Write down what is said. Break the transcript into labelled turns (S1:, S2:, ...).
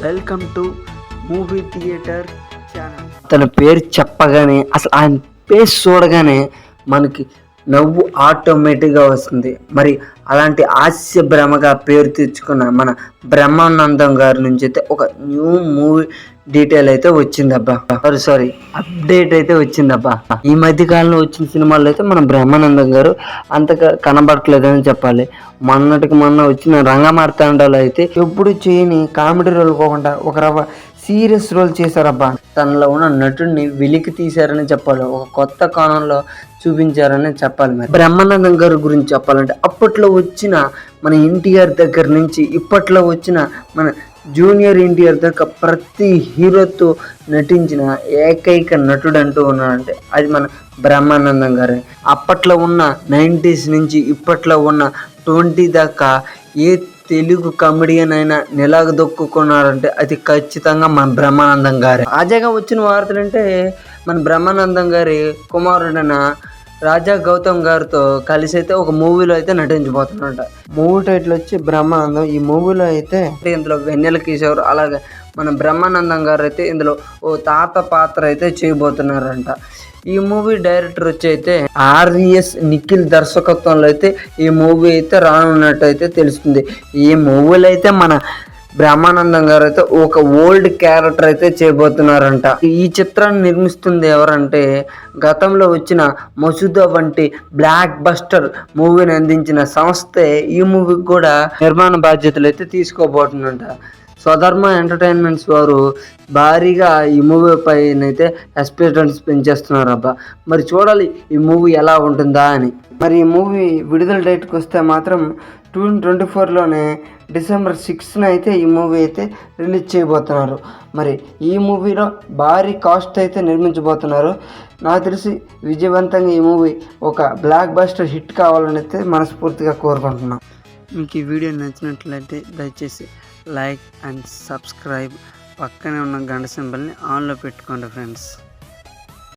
S1: Welcome to movie theatre channel తన పేరు చెప్పగానే అసలు ఆయన పేరు చూడగానే మనకి నవ్వు ఆటోమేటిక్గా వస్తుంది. మరి అలాంటి హాస్య భ్రమగా పేరు తెచ్చుకున్న మన బ్రహ్మానందం గారి నుంచి అయితే ఒక న్యూ మూవీ డీటెయిల్ అయితే వచ్చిందబ్బా. సారీ సారీ అప్డేట్ అయితే వచ్చిందబ్బా. ఈ మధ్య కాలంలో వచ్చిన సినిమాల్లో అయితే మన బ్రహ్మానందం గారు అంతగా కనబడట్లేదని చెప్పాలి. మొన్నటికి మొన్న వచ్చిన రంగమార్తాండలో అయితే ఎప్పుడు చేయని కామెడీ రోల్ పోకుండా ఒక రవ్వ సీరియస్ రోల్ చేశారబ్బా. తనలో ఉన్న నటుడిని వెలికి తీశారని చెప్పాలి. ఒక కొత్త కోణంలో చూపించారని చెప్పాలి మరి. బ్రహ్మానందం గారి గురించి చెప్పాలంటే అప్పట్లో వచ్చిన మన ఎన్టీఆర్ దగ్గర నుంచి ఇప్పట్లో వచ్చిన మన జూనియర్ ఎన్టీఆర్ దాకా ప్రతి హీరోతో నటించిన ఏకైక నటుడు అంటూ ఉన్నాడంటే అది మన బ్రహ్మానందం గారే. అప్పట్లో ఉన్న నైంటీస్ నుంచి ఇప్పట్లో ఉన్న ట్వంటీ దాకా ఏ తెలుగు కమెడియన్ అయినా నిలదొక్కున్నారంటే అది ఖచ్చితంగా మన బ్రహ్మానందం గారి. తాజాగా వచ్చిన వార్తలు అంటే మన బ్రహ్మానందం గారి కుమారుడైన రాజా గౌతమ్ గారితో కలిసి అయితే ఒక మూవీలో అయితే నటించబోతున్నట మూవీ టైటిల్ వచ్చి బ్రహ్మానందం. ఈ మూవీలో అయితే ఇందులో వెన్నెల కిషోర్ అలాగే మన బ్రహ్మానందం గారు అయితే ఇందులో ఓ తాత పాత్ర అయితే చేయబోతున్నారంట. ఈ మూవీ డైరెక్టర్ వచ్చి అయితే ఆర్ఎస్ నిఖిల్ దర్శకత్వంలో అయితే ఈ మూవీ అయితే రానున్నట్టు అయితే తెలుస్తుంది. ఈ మూవీలో అయితే మన బ్రహ్మానందం గారు అయితే ఒక ఓల్డ్ క్యారెక్టర్ అయితే చేయబోతున్నారంట. ఈ చిత్రాన్ని నిర్మిస్తుంది ఎవరంటే గతంలో వచ్చిన మసూదా వంటి బ్లాక్ బస్టర్ మూవీని అందించిన సంస్థే ఈ మూవీకి కూడా నిర్మాణ బాధ్యతలు అయితే తీసుకోబోతుందంట. స్వధర్మ ఎంటర్టైన్మెంట్స్ వారు భారీగా ఈ మూవీ పైన అయితే ఎక్స్పెక్టెన్స్ పెంచేస్తున్నారు అబ్బా మరి చూడాలి ఈ మూవీ ఎలా ఉంటుందా అని. మరి ఈ మూవీ విడుదల డేట్కి వస్తే మాత్రం టూ ట్వంటీ ఫోర్లోనే డిసెంబర్ సిక్స్న అయితే ఈ మూవీ అయితే రిలీజ్ చేయబోతున్నారు. మరి ఈ మూవీలో భారీ కాస్ట్ అయితే నిర్మించబోతున్నారు. నాకు తెలిసి విజయవంతంగా ఈ మూవీ ఒక బ్లాక్ బస్టర్ హిట్ కావాలని అయితే మనస్ఫూర్తిగా కోరుకుంటున్నాం. మీకు ఈ వీడియో నచ్చినట్లయితే దయచేసి లైక్ అండ్ సబ్స్క్రైబ్ పక్కనే ఉన్న గంట సింబల్ని ఆన్లో పెట్టుకోండి ఫ్రెండ్స్.